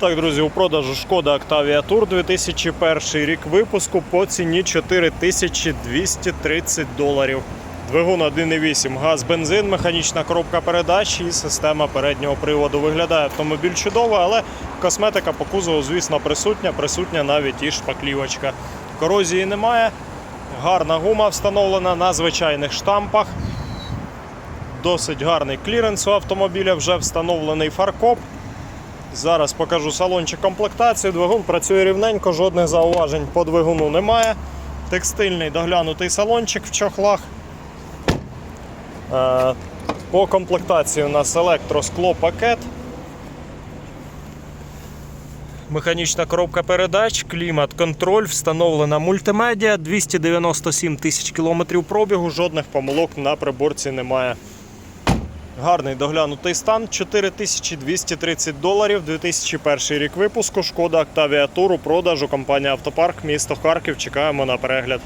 Так, друзі, у продажу шкода Octavia Tour 2001 рік випуску по ціні 4230 доларів. Двигун 1.8, газ, бензин, механічна коробка передач і система переднього приводу. Виглядає автомобіль чудово, але косметика по кузову, звісно, присутня, присутня навіть і шпаклівочка. Корозії немає. Гарна гума встановлена на звичайних штампах. Досить гарний кліренс у автомобіля, вже встановлений фаркоп. Зараз покажу салончик комплектації. Двигун працює рівненько, жодних зауважень по двигуну немає. Текстильний доглянутий салончик в чохлах. Е, По комплектації у нас електросклопакет. Механічна коробка передач, клімат, контроль, встановлена мультимедіа, 297 тисяч кілометрів пробігу, жодних помилок на приборці немає. Гарний доглянутий стан 4230 доларів, 2001 рік випуску. Шкода Tour продажу. Компанія Автопарк, місто Харків. Чекаємо на перегляд.